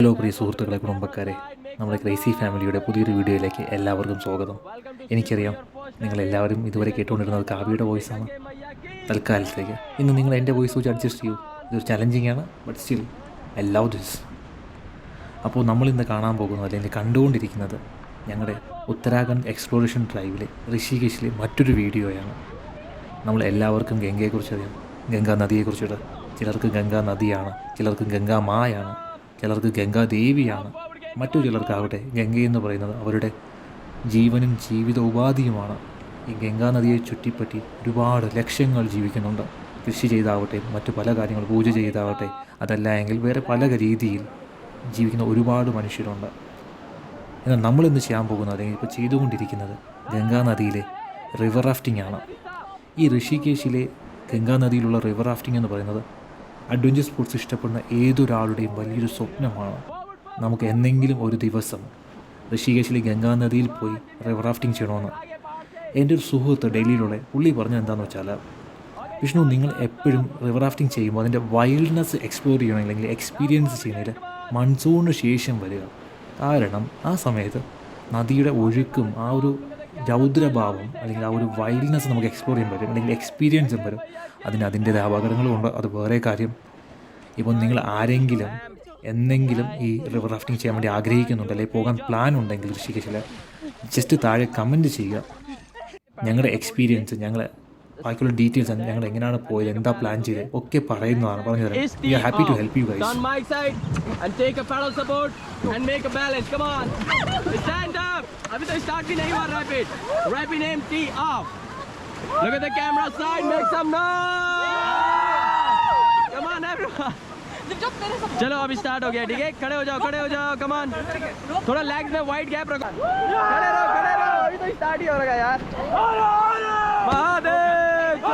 Hello പ്രിയ സുഹൃത്തുക്കളെ കുടുംബക്കാരെ നമ്മുടെ ക്രൈസി ഫാമിലിയുടെ പുതിയൊരു വീഡിയോയിലേക്ക് എല്ലാവർക്കും സ്വാഗതം. എനിക്കറിയാം നിങ്ങളെല്ലാവരും ഇതുവരെ കേട്ടുകൊണ്ടിരുന്നത് കാവ്യയുടെ വോയിസാണ്. തൽക്കാലത്തേക്ക് ഇന്ന് നിങ്ങൾ എന്റെ വോയിസ് വെച്ച് അഡ്ജസ്റ്റ് ചെയ്യൂ. ഇതൊരു ചലഞ്ചിങ് ആണ് but still I love this അപ്പോൾ നമ്മൾ ഇന്ന് കാണാൻ പോകുന്നത് അല്ലെങ്കിൽ കണ്ടുകൊണ്ടിരിക്കുന്നത് ഞങ്ങളുടെ ഉത്തരാഖണ്ഡ് എക്സ്പ്ലോറേഷൻ ഡ്രൈവിലെ ഋഷികേശിലെ മറ്റൊരു വീഡിയോയാണ്. നമ്മൾ എല്ലാവർക്കും ഗംഗയെക്കുറിച്ച് അറിയാം ഗംഗാ നദിയെക്കുറിച്ചിട്ട് ചിലർക്ക് ഗംഗാ നദിയാണ് ചിലർക്ക് ഗംഗാ മായാണ്. ചിലർക്ക് ഗംഗാദേവിയാണ്. മറ്റു ചിലർക്കാവട്ടെ ഗംഗയെന്ന് പറയുന്നത് അവരുടെ ജീവനും ജീവിത ഉപാധിയുമാണ് ഈ ഗംഗാ നദിയെ ചുറ്റിപ്പറ്റി ഒരുപാട് ലക്ഷ്യങ്ങൾ ജീവിക്കുന്നുണ്ട്. കൃഷി ചെയ്താവട്ടെ മറ്റു പല കാര്യങ്ങൾ പൂജ ചെയ്താവട്ടെ അതല്ല എങ്കിൽ വേറെ പല രീതിയിൽ ജീവിക്കുന്ന ഒരുപാട് മനുഷ്യരുണ്ട്. എന്നാൽ നമ്മളിന്ന് ചെയ്യാൻ പോകുന്നത് അല്ലെങ്കിൽ ഇപ്പോൾ ചെയ്തുകൊണ്ടിരിക്കുന്നത് ഗംഗാ നദിയിലെ റിവർ റാഫ്റ്റിംഗ് ആണ്. ഈ ഋഷികേശിലെ ഗംഗാ നദിയിലുള്ള റിവർ റാഫ്റ്റിംഗ് എന്ന് പറയുന്നത് അഡ്വഞ്ചർ സ്പോർട്സ് ഇഷ്ടപ്പെടുന്ന ഏതൊരാളുടെയും വലിയൊരു സ്വപ്നമാണ് നമുക്ക് എന്തെങ്കിലും ഒരു ദിവസം ഋഷികേശിലെ ഗംഗാ നദിയിൽ പോയി റിവർ റാഫ്റ്റിംഗ് ചെയ്യണമെന്ന്. എന്റെ ഒരു സുഹൃത്ത് ഡൽഹിയിലുള്ള പുള്ളി പറഞ്ഞത് എന്താണെന്ന് വെച്ചാൽ വിഷ്ണു നിങ്ങൾ എപ്പോഴും റിവർ റാഫ്റ്റിംഗ് ചെയ്യുമ്പോൾ അതിന്റെ വൈൽഡ്നെസ് എക്സ്പ്ലോർ ചെയ്യണമെങ്കിൽ അല്ലെങ്കിൽ എക്സ്പീരിയൻസ് ചെയ്യുന്നതിൽ മൺസൂണിന് ശേഷം വരിക. കാരണം ആ സമയത്ത് നദിയുടെ ഒഴുക്കും ആ ഒരു രൗദ്രഭാവം അല്ലെങ്കിൽ ആ ഒരു വൈൽഡ്നെസ് നമുക്ക് എക്സ്പ്ലോർ ചെയ്യാൻ പറ്റും അല്ലെങ്കിൽ എക്സ്പീരിയൻസും വരും. അതിന് അതിന്റേതായ അപകടങ്ങളും ഉണ്ട്. അത് വേറെ കാര്യം. ഇപ്പം നിങ്ങൾ ആരെങ്കിലും എന്തെങ്കിലും ഈ റിവർ റാഫ്റ്റിംഗ് ചെയ്യാൻ വേണ്ടി ആഗ്രഹിക്കുന്നുണ്ട് അല്ലെങ്കിൽ പോകാൻ പ്ലാൻ ഉണ്ടെങ്കിൽ ഋഷികേശിൽ ജസ്റ്റ് താഴെ കമൻറ്റ് ചെയ്യുക ഞങ്ങളുടെ എക്സ്പീരിയൻസ് ഞങ്ങൾ ബാക്കിയുള്ള ഡീറ്റെയിൽസ് ഞങ്ങൾ എങ്ങനെയാണ് പോയത് എന്താ പ്ലാൻ ചെയ്തത് ഒക്കെ പറയുന്നതാണ് പറഞ്ഞു തരാം Is we are happy to off. Help you guys On my side and take a paddle support and make a balance. Come on. Stand up. अभी तो start भी नहीं हुआ rapid. Rapid name T off. Look at the camera side. Make some noise. चलो अब start हो गया ठीक है? खड़े हो जाओ खड़े हो जाओ कमान थोड़ा लैग में व्हाइट गैप रखो। खड़े रहो खड़े रहो। अभी तो स्टार्ट ही हो रहा है यार। महादेव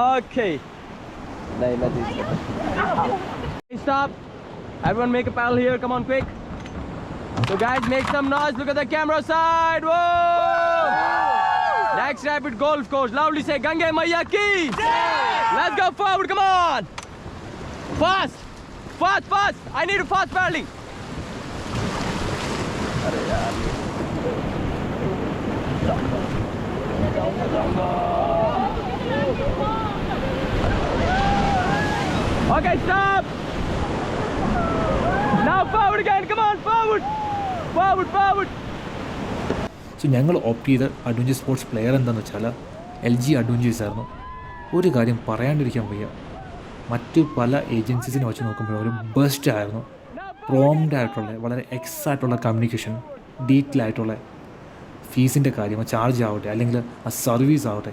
ओके नहीं stop everyone make a pile here come on quick so guys make some noise look at the camera side whoa! Next rapid golf course. Loudly say Gange Maya ki. Let's go forward. Come on. Fast. Fast, fast. I need a fast paddling. Okay, stop. Now forward again. Come on, forward. Forward, forward. So ഞങ്ങൾ opt ചെയ്ത adventure sports player എന്താണെന്ന് വെച്ചാൽ L G adventures ആയിരുന്നു ഒരു കാര്യം പറയാണ്ടിരിക്കാൻ വയ്യ. മറ്റ് പല ഏജൻസീസിനെ വെച്ച് നോക്കുമ്പോൾ ഒരു ബെസ്റ്റ് ആയിരുന്നു. പ്രോംഡ് ആയിട്ടുള്ള വളരെ എക്സ് ആയിട്ടുള്ള കമ്മ്യൂണിക്കേഷൻ ഡീറ്റെയിൽ ആയിട്ടുള്ള ഫീസിന്റെ കാര്യം ചാർജ് ആവട്ടെ അല്ലെങ്കിൽ ആ സർവീസ് ആവട്ടെ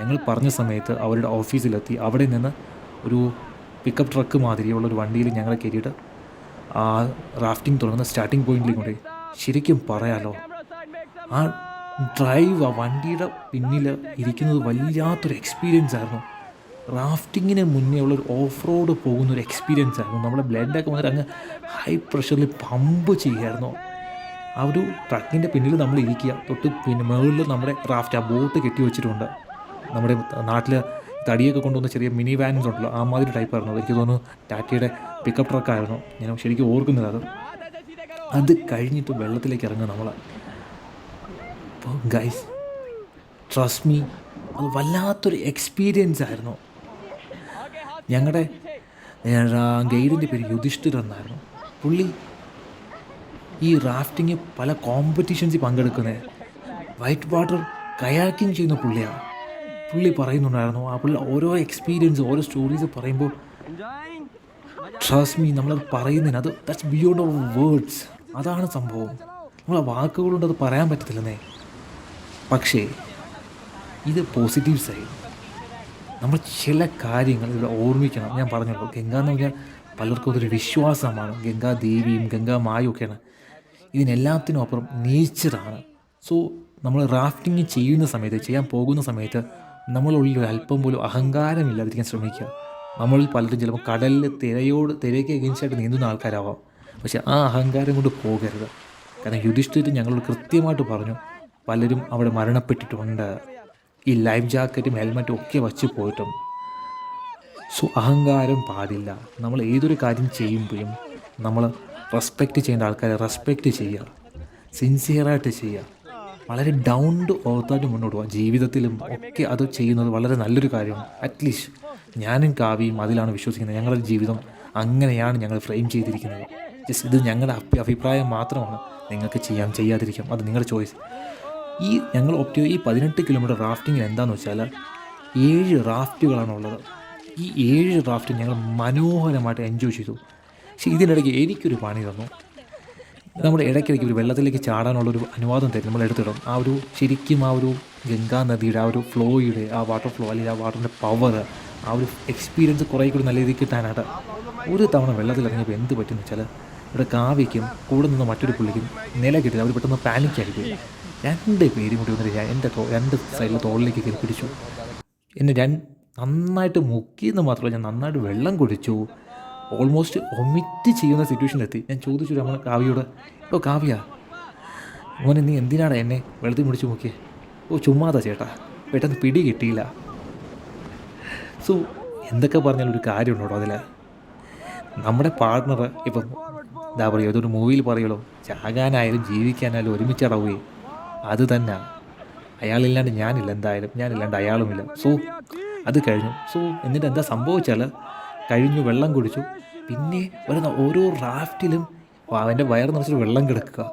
ഞങ്ങൾ പറഞ്ഞ സമയത്ത് അവരുടെ ഓഫീസിലെത്തി അവിടെ നിന്ന് ഒരു പിക്കപ്പ് ട്രക്ക് മാതിരിയുള്ള ഒരു വണ്ടിയിൽ ഞങ്ങളെ കയറ്റിയിട്ട് ആ റാഫ്റ്റിംഗ് തുടങ്ങുന്ന സ്റ്റാർട്ടിംഗ് പോയിന്റിലേക്ക് കൊണ്ടുപോയി. ശരിക്കും പറയാലോ ആ ഡ്രൈവ് ആ വണ്ടിയുടെ പിന്നിൽ ഇരിക്കുന്നത് വല്ലാത്തൊരു എക്സ്പീരിയൻസ് ആയിരുന്നു. റാഫ്റ്റിങ്ങിന് മുന്നേ ഉള്ളൊരു ഓഫ് റോഡ് പോകുന്ന ഒരു എക്സ്പീരിയൻസ് ആയിരുന്നു. നമ്മുടെ ബ്ലഡൊക്കെ വന്നിട്ട് അങ്ങ് ഹൈ പ്രഷറിൽ പമ്പ് ചെയ്യായിരുന്നു ആ ഒരു ട്രക്കിന്റെ പിന്നിൽ നമ്മൾ ഇരിക്കുക. തൊട്ട് പിന്നെ മുകളിൽ നമ്മുടെ റാഫ്റ്റ് ആ ബോട്ട് കെട്ടി വെച്ചിട്ടുണ്ട്. നമ്മുടെ നാട്ടിൽ തടിയൊക്കെ കൊണ്ടുവന്ന ചെറിയ മിനി വാൻസ് ഉണ്ടല്ലോ ആ മാതിരി ടൈപ്പ് ആയിരുന്നു. എനിക്ക് തോന്നുന്നു ടാറ്റയുടെ പിക്കപ്പ് ട്രക്കായിരുന്നു ഞാൻ ശരിക്കും ഓർക്കുന്നത് അത്. അത് കഴിഞ്ഞിട്ട് വെള്ളത്തിലേക്ക് ഇറങ്ങുക നമ്മൾ അപ്പോൾ ഗൈസ് ട്രസ്റ്റ് മീ അത് വല്ലാത്തൊരു എക്സ്പീരിയൻസ് ആയിരുന്നു. ഞങ്ങളുടെ ഗൈഡിന്റെ പേര് യുധിഷ്ഠിർ എന്നായിരുന്നു. പുള്ളി ഈ റാഫ്റ്റിങ് പല കോമ്പറ്റീഷൻസിൽ പങ്കെടുക്കുന്നത് വൈറ്റ് വാട്ടർ കയാക്കിങ് ചെയ്യുന്ന പുള്ളിയാണ് പുള്ളി പറയുന്നുണ്ടായിരുന്നു ആ പുള്ളി ഓരോ എക്സ്പീരിയൻസ് ഓരോ സ്റ്റോറീസ് പറയുമ്പോൾ? ട്രസ്റ്റ് മീ നമ്മളത് പറയുന്നതിന് അത് ദാറ്റ്സ് ബിയോണ്ട് അവർ വേർഡ്സ് അതാണ് സംഭവം. നമ്മളെ വാക്കുകളുണ്ട് അത് പറയാൻ പറ്റത്തില്ലെന്നേ. പക്ഷേ ഇത് പോസിറ്റീവ് സൈഡ് നമ്മൾ ചില കാര്യങ്ങൾ ഇവിടെ ഓർമ്മിക്കണം. ഞാൻ പറഞ്ഞല്ലോ ഗംഗ എന്ന് പറഞ്ഞാൽ പലർക്കും അതൊരു വിശ്വാസമാണ്. ഗംഗാ ദേവിയും ഗംഗാ ഇതിനെല്ലാത്തിനും അപ്പുറം നേച്ചറാണ് സോ നമ്മൾ റാഫ്റ്റിംഗ് ചെയ്യുന്ന സമയത്ത് ചെയ്യാൻ പോകുന്ന സമയത്ത് നമ്മളുള്ളിൽ ഒരു അല്പം പോലും അഹങ്കാരമില്ലാതിരിക്കാൻ ശ്രമിക്കുക. നമ്മളിൽ പലരും ചിലപ്പോൾ കടലിൽ തിരയോട് തിരയ്ക്ക് എഗൻസ്റ്റായിട്ട് നീന്തുന്ന ആൾക്കാരാവാം. പക്ഷേ ആ അഹങ്കാരം കൊണ്ട് പോകരുത്. കാരണം യുധിഷ്ഠിരൻ ഞങ്ങളോട് കൃത്യമായിട്ട് പറഞ്ഞു പലരും അവിടെ മരണപ്പെട്ടിട്ടുണ്ട്. ഈ ലൈഫ് ജാക്കറ്റും ഹെൽമറ്റും ഒക്കെ വച്ച് പോയിട്ടും സോ അഹങ്കാരം പാടില്ല. നമ്മൾ ഏതൊരു കാര്യം ചെയ്യുമ്പോഴും നമ്മൾ റെസ്പെക്റ്റ് ചെയ്യേണ്ട ആൾക്കാരെ റെസ്പെക്റ്റ് ചെയ്യുക. സിൻസിയറായിട്ട് ചെയ്യുക. വളരെ ഡൗൺ ടു ഓർത്തായിട്ട് മുന്നോട്ട് പോകാം ജീവിതത്തിലും ഒക്കെ അത് ചെയ്യുന്നത് വളരെ നല്ലൊരു കാര്യമാണ്. അറ്റ്ലീസ്റ്റ് ഞാനും കാവ്യയും അതിലാണ് വിശ്വസിക്കുന്നത്. ഞങ്ങളുടെ ജീവിതം അങ്ങനെയാണ് ഞങ്ങൾ ഫ്രെയിം ചെയ്തിരിക്കുന്നത്. ജസ്റ്റ് ഇത് ഞങ്ങളുടെ അഭി- അഭിപ്രായം മാത്രമാണ്. നിങ്ങൾക്ക് ചെയ്യാം ചെയ്യാതിരിക്കാം. അത് നിങ്ങളുടെ ചോയ്സ് ഈ ഞങ്ങൾ ഒപ്റ്റ് ഈ പതിനെട്ട് കിലോമീറ്റർ റാഫ്റ്റിങ്ങിൽ എന്താണെന്ന് വെച്ചാൽ ഏഴ് റാഫ്റ്റുകളാണ് ഉള്ളത്. ഈ ഏഴ് റാഫ്റ്റ് ഞങ്ങൾ മനോഹരമായിട്ട് എൻജോയ് ചെയ്തു. പക്ഷേ ഇതിനിടയ്ക്ക് എനിക്കൊരു പണി തന്നു. നമ്മുടെ ഇടയ്ക്കിടയ്ക്ക് ഒരു വെള്ളത്തിലേക്ക് ചാടാനുള്ളൊരു അനുവാദം തരും. നമ്മൾ എടുത്തിടും. ആ ഒരു ശരിക്കും ആ ഒരു ഗംഗാ നദിയുടെ ആ ഒരു ഫ്ലോയുടെ ആ വാട്ടർ ഫ്ലോ അല്ലെങ്കിൽ ആ വാട്ടറിന്റെ പവർ ആ ഒരു എക്സ്പീരിയൻസ് കുറേ കൂടി നല്ല രീതിയിൽ കിട്ടാനായിട്ട് ഒരു തവണ വെള്ളത്തിൽ ഇറങ്ങിയപ്പോൾ എന്ത് പറ്റുമെന്ന് വെച്ചാൽ ഇവിടെ കാവ്യയ്ക്കും കൂടെ നിന്ന് മറ്റൊരു പുള്ളിക്കും നില കിട്ടില്ല അവർ പെട്ടെന്ന് പാനിക്കായിരിക്കും രണ്ട് പേരും കൂടി വന്നിട്ട് എന്റെ രണ്ട് സൈഡിൽ തോളിലേക്ക് കയറി പിടിച്ചു. എന്നെ ഞാൻ നന്നായിട്ട് മുക്കിയെന്ന് മാത്രമല്ല ഞാൻ നന്നായിട്ട് വെള്ളം കുടിച്ചു. ഓൾമോസ്റ്റ് ഒമിറ്റ് ചെയ്യുന്ന സിറ്റുവേഷനിലെത്തി ഞാൻ ചോദിച്ചു നമ്മളെ കാവ്യയോട് ഓ കാവ്യ മോനെ നീ എന്തിനാണ് എന്നെ വെള്ളത്തിൽ മുടിച്ച് മുക്കിയേ? ഓ ചുമ്മാതാ ചേട്ടാ പെട്ടെന്ന് പിടി കിട്ടിയില്ല. സോ എന്തൊക്കെ പറഞ്ഞാലും ഒരു കാര്യം കാര്യമുണ്ടോ അതിൽ നമ്മുടെ പാർട്ട്ണർ ഇപ്പം എന്താ പറയുക ഏതൊരു മൂവിയിൽ പറയുള്ളൂ ചാകാനായാലും ജീവിക്കാനായാലും ഒരുമിച്ചടവുകയെ അത് തന്നെ. അയാളില്ലാണ്ട് ഞാനില്ല എന്തായാലും ഞാനില്ലാണ്ട് അയാളുമില്ല. സോ അത് കഴിഞ്ഞു. സോ എന്നിട്ട് എന്താ സംഭവിച്ചാൽ കഴിഞ്ഞു വെള്ളം കുടിച്ചു. പിന്നെ വരുന്ന ഓരോ റാഫ്റ്റിലും അവന്റെ വയർ നിറച്ചിട്ട് വെള്ളം കിടക്കുക.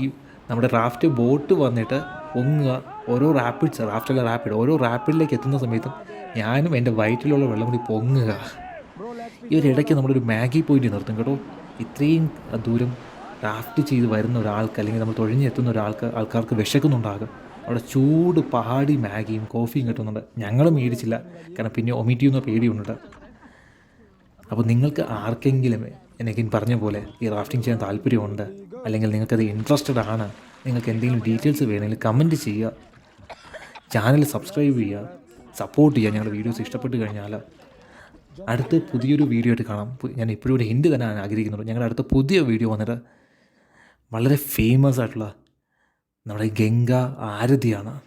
ഈ നമ്മുടെ റാഫ്റ്റ് ബോട്ട് വന്നിട്ട് പൊങ്ങുക. ഓരോ റാപ്പിഡ്സ് റാഫ്റ്റല്ല റാപ്പിഡ്. ഓരോ റാപ്പിഡിലേക്ക് എത്തുന്ന സമയത്തും ഞാനും എന്റെ വയറ്റിലുള്ള വെള്ളം കൂടി പൊങ്ങുക. ഈ ഒരു ഇടയ്ക്ക് നമ്മളൊരു മാഗി പോയിന്റ് നിർത്തും കേട്ടോ. ഇത്രയും ദൂരം റാഫ്റ്റ് ചെയ്ത് വരുന്ന ഒരാൾക്ക് അല്ലെങ്കിൽ നമ്മൾ തൊഴിഞ്ഞെത്തുന്ന ഒരാൾക്ക് ആൾക്കാർക്ക് വിശക്കുന്നുണ്ടാകും. അവിടെ ചൂട് പഹാടി മാഗിയും കോഫിയും കിട്ടുന്നുണ്ട്. ഞങ്ങൾ മേടിച്ചില്ല. കാരണം പിന്നെ ഒമിറ്റ് ചെയ്യുന്ന പേടിയുണ്ട്. അപ്പോൾ നിങ്ങൾക്ക് ആർക്കെങ്കിലും എനിക്ക് പറഞ്ഞ പോലെ ഈ റാഫ്റ്റിംഗ് ചെയ്യാൻ താല്പര്യമുണ്ട് അല്ലെങ്കിൽ നിങ്ങൾക്കത് ഇൻട്രസ്റ്റഡ് ആണ് നിങ്ങൾക്ക് എന്തെങ്കിലും ഡീറ്റെയിൽസ് വേണമെങ്കിൽ കമന്റ് ചെയ്യുക. ചാനൽ സബ്സ്ക്രൈബ് ചെയ്യുക. സപ്പോർട്ട് ചെയ്യുക. ഞങ്ങളുടെ വീഡിയോസ് ഇഷ്ടപ്പെട്ട് കഴിഞ്ഞാൽ അടുത്ത് പുതിയൊരു വീഡിയോ ആയിട്ട് കാണാം. ഞാൻ ഇപ്പോഴും ഒരു ഹിൻഡ് തന്നെ ആഗ്രഹിക്കുന്നുള്ളൂ ഞങ്ങളുടെ അടുത്ത പുതിയ വീഡിയോ വന്നിട്ട് വളരെ ഫേമസ് ആയിട്ടുള്ള നമ്മുടെ ഗംഗ ആരതിയാണ്.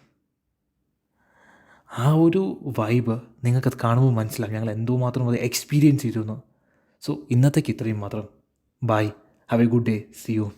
ആ ഒരു വൈബ് നിങ്ങൾക്കത് കാണുമ്പോൾ മനസ്സിലാവും. ഞങ്ങൾ എന്തുമാത്രം അത് എക്സ്പീരിയൻസ് ചെയ്തിരുന്നു. സോ ഇന്നത്തേക്ക് ഇത്രയും മാത്രം. Bye have a good day see you